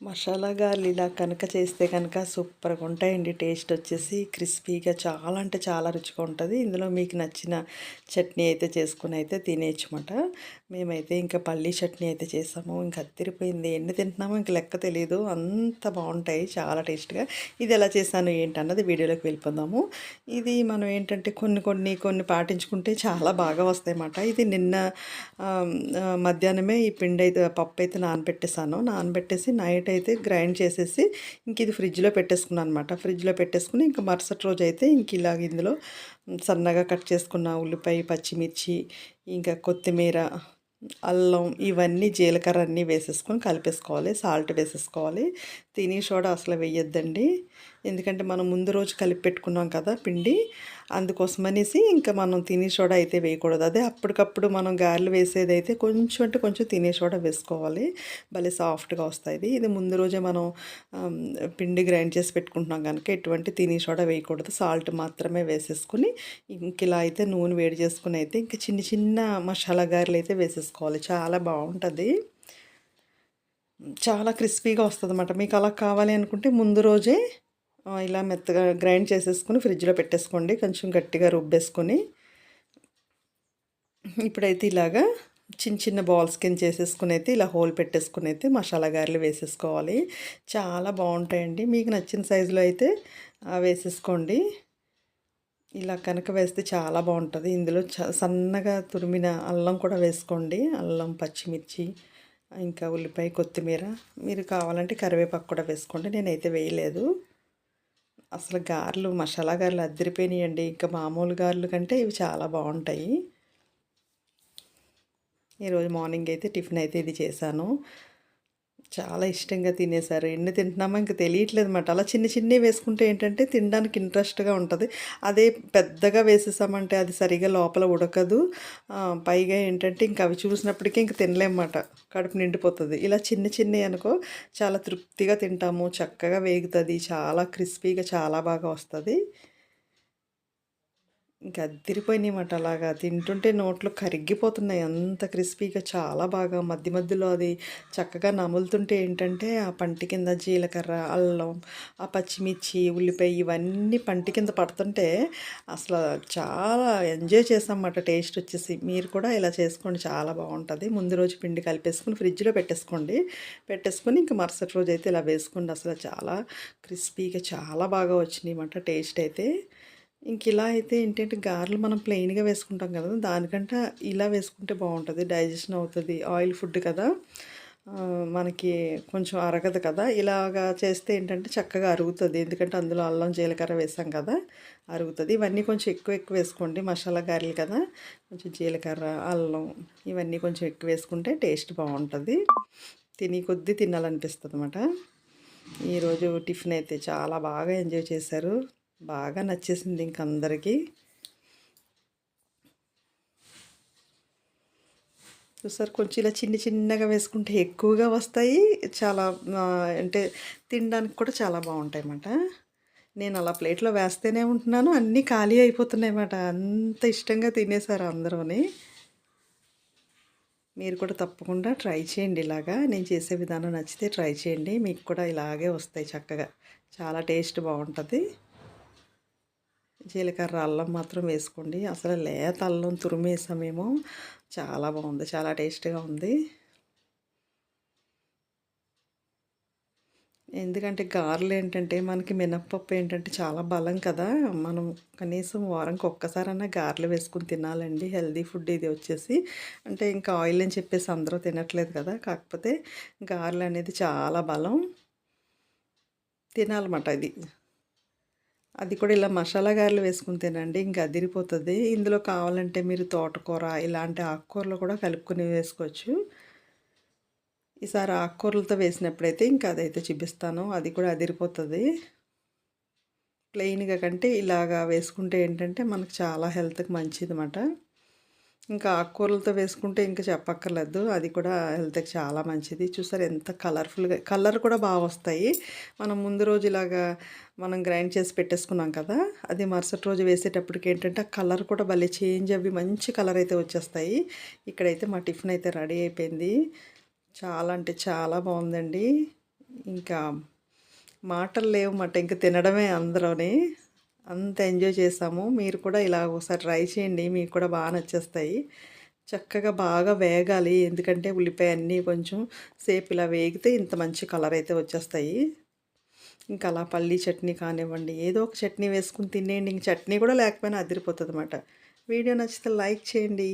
మసాలా గార్లు ఇలా కనుక చేస్తే కనుక సూపర్గా ఉంటాయండి. టేస్ట్ వచ్చేసి క్రిస్పీగా చాలా అంటే చాలా రుచిగా ఉంటుంది. ఇందులో మీకు నచ్చిన చట్నీ అయితే చేసుకుని అయితే తినేయచ్చమాట మేమైతే ఇంకా పల్లీ చట్నీ అయితే చేసాము. ఇంకా అత్తిరిపోయింది. ఎన్ని తింటున్నామో ఇంక లెక్క తెలియదు అంత బాగుంటాయి. చాలా టేస్ట్గా. ఇది ఎలా చేశాను ఏంటన్నది వీడియోలోకి వెళ్ళిపోదాము. ఇది మనం ఏంటంటే కొన్ని కొన్ని కొన్ని పాటించుకుంటే చాలా బాగా వస్తాయన్నమాట ఇది నిన్న మధ్యాహ్నమే ఈ పిండి అయితే పప్పు అయితే నానబెట్టేసాను నానబెట్టేసి నైట్ అయితే గ్రైండ్ చేసేసి ఇంక ఇది ఫ్రిడ్జ్లో పెట్టేసుకున్నాను అనమాట ఫ్రిడ్జ్లో పెట్టేసుకుని ఇంకా మరుసటి రోజు అయితే ఇంక ఇలాగ ఇందులో సన్నగా కట్ చేసుకున్న ఉల్లిపాయ పచ్చిమిర్చి ఇంకా కొత్తిమీర అల్లం ఇవన్నీ జీలకర్ర అన్నీ వేసేసుకొని కలిపేసుకోవాలి సాల్ట్ వేసేసుకోవాలి. తిని సోడా అసలు వేయొద్దండి. ఎందుకంటే మనం ముందు రోజు కలిపి పెట్టుకున్నాం కదా పిండి అందుకోసమనేసి ఇంకా మనం తిని సోడా అయితే వేయకూడదు. అదే అప్పటికప్పుడు మనం గారెలు వేసేది అయితే కొంచెం అంటే కొంచెం తినే సోడా వేసుకోవాలి. భలే సాఫ్ట్గా వస్తాయి. ఇది ముందు రోజే మనం పిండి గ్రైండ్ చేసి పెట్టుకుంటున్నాం కనుక ఎటువంటి తిని సోడా వేయకూడదు. సాల్ట్ మాత్రమే వేసేసుకుని ఇంక ఇలా అయితే నూనె వేడి చేసుకుని అయితే ఇంకా చిన్న చిన్న మసాలా గారెలు అయితే వేసేసుకోవాలి. చాలా బాగుంటుంది. చాలా క్రిస్పీగా వస్తుంది అన్నమాట మీకు అలా కావాలి అనుకుంటే ముందు రోజే ఇలా మెత్తగా గ్రైండ్ చేసేసుకొని ఫ్రిడ్జ్లో పెట్టేసుకోండి. కొంచెం గట్టిగా రుబ్బేసుకొని. ఇప్పుడైతే ఇలాగా చిన్న చిన్న బాల్స్ కింద చేసేసుకుని అయితే ఇలా హోల్ పెట్టేసుకుని అయితే మసాలా గారెలు వేసేసుకోవాలి. చాలా బాగుంటాయండి. మీకు నచ్చిన సైజులో అయితే వేసేసుకోండి. ఇలా కనుక వేస్తే చాలా బాగుంటుంది. ఇందులో సన్నగా తురిమిన అల్లం కూడా వేసుకోండి. అల్లం పచ్చిమిర్చి ఇంకా ఉల్లిపాయ కొత్తిమీర. మీరు కావాలంటే కరివేపాకు కూడా వేసుకోండి. నేనైతే వేయలేదు. అసలు గారెలు మసాలా గారెలు అద్దరిపోయినాయండి. ఇంకా మామూలు గారెలు కంటే ఇవి చాలా బాగుంటాయి. ఈరోజు మార్నింగ్ అయితే టిఫిన్ అయితే ఇది చేశాను. చాలా ఇష్టంగా తినేసారు ఎన్ని తింటున్నామో ఇంకా తెలియట్లేదు అనమాట అలా చిన్న చిన్నవి వేసుకుంటే ఏంటంటే తినడానికి ఇంట్రెస్ట్గా ఉంటుంది. అదే పెద్దగా వేసేసామంటే అది సరిగా లోపల ఉడకదు. పైగా ఏంటంటే ఇంకా అవి చూసినప్పటికీ ఇంక తినలేమన్నమాట. కడుపు నిండిపోతుంది. ఇలా చిన్న చిన్నవి అనుకో చాలా తృప్తిగా తింటాము. చక్కగా వేగుతుంది. చాలా క్రిస్పీగా చాలా బాగా వస్తుంది. ఇంకా అద్దరిపోయినాయన్నమాట అలాగా. తింటుంటే నోట్లో కరిగిపోతున్నాయి. అంత క్రిస్పీగా చాలా బాగా. మధ్య మధ్యలో అది చక్కగా నములుతుంటే ఏంటంటే ఆ పంటి కింద జీలకర్ర అల్లం ఆ పచ్చిమిర్చి ఉల్లిపాయ ఇవన్నీ పంటి కింద పడుతుంటే అసలు చాలా ఎంజాయ్ చేసామన్నమాట టేస్ట్ వచ్చేసి మీరు కూడా ఇలా చేసుకోండి. చాలా బాగుంటుంది. ముందు రోజు పిండి కలిపేసుకుని ఫ్రిడ్జ్లో పెట్టేసుకోండి. పెట్టేసుకొని ఇంకా మరుసటి రోజు అయితే ఇలా వేసుకోండి. అసలు చాలా క్రిస్పీగా చాలా బాగా వచ్చినాయి అన్నమాట టేస్ట్ అయితే. ఇంక ఇలా అయితే ఏంటంటే గారెలు మనం ప్లెయిన్గా వేసుకుంటాం కదా దానికంటే ఇలా వేసుకుంటే బాగుంటుంది. డైజెషన్ అవుతుంది. ఆయిల్ ఫుడ్ కదా. మనకి కొంచెం అరగదు కదా. ఇలాగా చేస్తే ఏంటంటే చక్కగా అరుగుతుంది. ఎందుకంటే అందులో అల్లం జీలకర్ర వేసాం కదా అరుగుతుంది. ఇవన్నీ కొంచెం ఎక్కువ ఎక్కువ వేసుకోండి. మసాలా గారెలు కదా. కొంచెం జీలకర్ర అల్లం ఇవన్నీ కొంచెం ఎక్కువ వేసుకుంటే టేస్ట్ బాగుంటుంది. తిని కొద్దీ తినాలనిపిస్తుంది అనమాట ఈరోజు టిఫిన్ అయితే చాలా బాగా ఎంజాయ్ చేశారు. బాగా నచ్చేసింది ఇంక అందరికీ. చూసారు కొంచెం ఇలా చిన్న చిన్నగా వేసుకుంటే ఎక్కువగా వస్తాయి. చాలా అంటే తినడానికి కూడా చాలా బాగుంటాయి అన్నమాట నేను అలా ప్లేట్లో వేస్తేనే ఉంటున్నాను. అన్నీ ఖాళీ అయిపోతున్నాయి అన్నమాట అంత ఇష్టంగా తినేసారు అందరూని. మీరు కూడా తప్పకుండా ట్రై చేయండి ఇలాగా. నేను చేసే విధానం నచ్చితే ట్రై చేయండి. మీకు కూడా ఇలాగే వస్తాయి చక్కగా. చాలా టేస్ట్ బాగుంటుంది. జీలకర్ర అల్లం మాత్రం వేసుకోండి. అసలు లేత అల్లం తురిమేసామేమో చాలా బాగుంది చాలా టేస్ట్గా ఉంది. ఎందుకంటే గారెలు ఏంటంటే మనకి మినప్పప్పు ఏంటంటే చాలా బలం కదా. మనం కనీసం వారంకి ఒక్కసారన్నా గారెలు వేసుకుని తినాలండి. హెల్దీ ఫుడ్ ఇది వచ్చేసి. అంటే ఇంకా ఆయిల్ అని చెప్పేసి అందరూ తినట్లేదు కదా. కాకపోతే గారెలు అనేది చాలా బలం. తినాలన్నమాట ఇది. అది కూడా ఇలా మసాలా గారెలు వేసుకుని తినండి ఇంకా అదిరిపోతుంది. ఇందులో కావాలంటే మీరు తోటకూర ఇలాంటి ఆకుకూరలు కూడా కలుపుకొని వేసుకోవచ్చు. ఈసారి ఆకుకూరలతో వేసినప్పుడైతే ఇంకా అదైతే చూపిస్తాను. అది కూడా అదిరిపోతుంది. ప్లెయిన్గా కంటే ఇలాగా వేసుకుంటే ఏంటంటే మనకు చాలా హెల్త్కి మంచిది అన్నమాట ఇంకా ఆకుకూరలతో వేసుకుంటే ఇంకా చెప్పక్కర్లేదు. అది కూడా హెల్త్కి చాలా మంచిది. చూసారు ఎంత కలర్ఫుల్గా కలర్ కూడా బాగా వస్తాయి. మనం ముందు రోజు ఇలాగా మనం గ్రైండ్ చేసి పెట్టేసుకున్నాం కదా అది మరుసటి రోజు వేసేటప్పటికి ఏంటంటే కలర్ కూడా భలే చేంజ్ అవి మంచి కలర్ అయితే వచ్చేస్తాయి. ఇక్కడైతే మా టిఫిన్ అయితే రెడీ అయిపోయింది. చాలా అంటే చాలా బాగుందండి. ఇంకా మాటలు లేవు మాట ఇంకా తినడమే అందరూనే. అంత ఎంజాయ్ చేసాము. మీరు కూడా ఇలా ఒకసారి ట్రై చేయండి. మీకు కూడా బాగా నచ్చేస్తాయి. చక్కగా బాగా వేగాలి. ఎందుకంటే ఉల్లిపాయ అన్నీ కొంచెం సేపు ఇలా వేగితే ఇంత మంచి కలర్ అయితే వచ్చేస్తాయి. ఇంకా అలా పల్లీ చట్నీ కానివ్వండి ఏదో ఒక చట్నీ వేసుకుని తినేయండి. ఇంక చట్నీ కూడా లేకపోయినా అదిరిపోతుంది అనమాట వీడియో నచ్చితే లైక్ చేయండి.